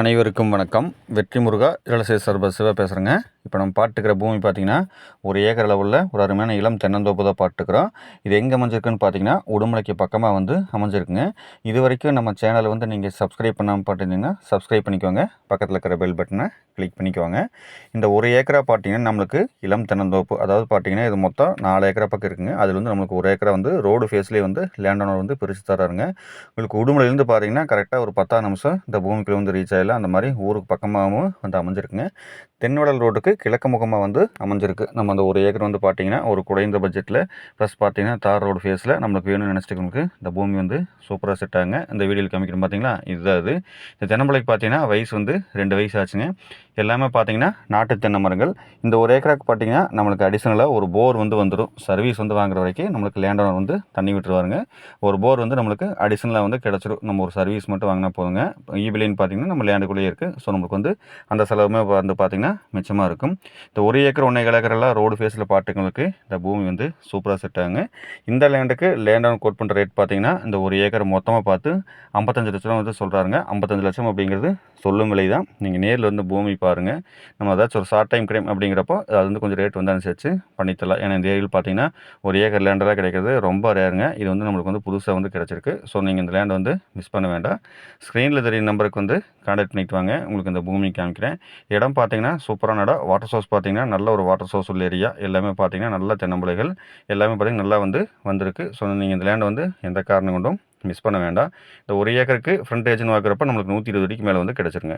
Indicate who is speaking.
Speaker 1: அனைவருக்கும் வணக்கம். வெற்றி முருகா இளசை சர்ப சிவா பேசுகிறேங்க இப்போ நம்ம பாட்டுக்கிற பூமி பார்த்திங்கன்னா ஒரு ஏக்கர் அளவில் ஒரு அருமையான இளம் தென்னந்தோப்பு தான் பாட்டுக்கிறோம். இது எங்கே அமைஞ்சிருக்குன்னு பார்த்தீங்கன்னா உடுமலைக்கு பக்கமாக வந்து அமைஞ்சிருக்குங்க. இது வரைக்கும் நம்ம சேனலை வந்து நீங்கள் சப்ஸ்கிரைப் பண்ணாமல் பார்த்துருந்தீங்கன்னா சப்ஸ்கிரைப் பண்ணிக்கோங்க. பக்கத்தில் இருக்கிற பெல் பட்டனை கிளிக் பண்ணிக்கோங்க. இந்த ஒரு ஏக்கரா பார்த்தீங்கன்னா நம்மளுக்கு இளம் தென்னந்தோப்பு அதாவது பார்த்தீங்கன்னா இது மொத்தம் நாலு ஏக்கரா பக்கம் இருக்குங்க. அதில் வந்து நம்மளுக்கு ஒரு ஏக்கரா வந்து ரோடு ஃபேஸ்லேயே வந்து லேண்ட் ஓனர் வந்து பிரித்து தராருங்க உங்களுக்கு உடுமலையிலேருந்து பார்த்தீங்கன்னா கரெக்டாக ஒரு பத்தாம் நிமிஷம் இந்த பூமிக்குள்ளே வந்து ரீச் சாலையில் அந்த மாதிரி ஊருக்கு பக்கமாகவும் வந்து அமைஞ்சிருக்குங்க. தென்வடல் ரோட்டுக்கு கிழக்கு முகமாக வந்து அமைஞ்சிருக்கு. நம்ம அந்த ஒரு ஏக்கர் வந்து பார்த்தீங்கன்னா ஒரு குறைந்த பட்ஜெட்டில் ப்ளஸ் பார்த்தீங்கன்னா தார் ரோடு ஃபேஸில் நம்மளுக்கு வேணும்னு நினச்சிட்டு இந்த பூமி வந்து சூப்பராக செட்டாங்க இந்த வீடியோவில் காமிக்கிறோம் பார்த்தீங்களா இதுதான் அது இந்த தென்னம்பிள்ளைக்கு பார்த்தீங்கன்னா வயசு வந்து ரெண்டு வயசு ஆச்சுங்க. எல்லாமே பார்த்தீங்கன்னா நாட்டு தென்னை மரங்கள். இந்த ஒரு ஏக்கராக்கு பார்த்தீங்கன்னா நம்மளுக்கு அடிஷனலாக ஒரு போர் வந்து வந்துடும் சர்வீஸ் வந்து வாங்குற வரைக்கும் நம்மளுக்கு லேண்ட் ஓனர் வந்து தண்ணி விட்டுருவாருங்க. ஒரு போர் வந்து நம்மளுக்கு அடிஷனலாக வந்து கிடச்சிடும் நம்ம ஒரு சர்வீஸ் மட்டும் வாங்கினா போதுங்க. ஈபிலின்னு பார்த்தீங்கன்னா நம்ம லேண்டுக்குள்ளேயே இருக்குது ஸோ நம்மளுக்கு வந்து அந்த செலவுமே வந்து பார்த்திங்கன்னா மிச்சமாக இருக்கும். இந்த ஒரு ஏக்கர் ஒன்றே ஏக்கரெல்லாம் ரோடு ஃபேஸில் பாட்டுங்களுக்கு இந்த பூமி வந்து சூப்பராக செட் ஆகுங்க. இந்த லேண்டுக்கு லேண்ட் ஓனர் கோட் பண்ணுற ரேட் பார்த்தீங்கன்னா இந்த ஒரு ஏக்கர் மொத்தமாக பார்த்து ஐம்பத்தஞ்சு லட்சம் வந்து சொல்கிறாருங்க ஐம்பத்தஞ்சு லட்சம் அப்படிங்கிறது சொல்லும் விலை தான் நீங்கள் நேரில் வந்து பூமி பாருங்கள் நம்ம ஏதாச்சும் ஒரு ஷார்ட் டைம் கிரைம் அப்படிங்கிறப்போ அது வந்து கொஞ்சம் ரேட் வந்து அனுசரித்து பண்ணித்தரலாம். ஏன்னா இந்த ஏரியில் பார்த்தீங்கன்னா ஒரு ஏக்கர் லேண்டெல்லாம் கிடைக்கிறது ரொம்ப ரேருங்க இது வந்து நம்மளுக்கு வந்து புதுசாக வந்து கிடச்சிருக்கு. ஸோ நீங்கள் இந்த லேண்டை வந்து மிஸ் பண்ண வேண்டாம். ஸ்க்ரீனில் தெரிய நம்பருக்கு வந்து கான்டாக்ட் பண்ணிட்டு வாங்க. உங்களுக்கு இந்த பூமி காமிக்கிறேன். இடம் பார்த்தீங்கன்னா சூப்பரான இடம் வாட்டர் சோர்ஸ் பார்த்தீங்கன்னா நல்ல ஒரு வாட்டர் சோர்ஸ் உள்ள ஏரியா எல்லாமே பார்த்தீங்கன்னா நல்ல தென்னம்பிள்ளைகள். எல்லாமே பார்த்தீங்கன்னா நல்லா வந்து வந்திருக்கு. ஸோ நீங்கள் இந்த லேண்டை வந்து எந்த காரணம் கொண்டும் மிஸ் பண்ண வேண்டாம். இந்த ஒரு ஏக்கருக்கு ஃப்ரண்ட் ஏஜ்னு பார்க்குறப்ப நம்மளுக்கு நூற்றி இருபது அடிக்கு மேலே வந்து கிடச்சிருங்க.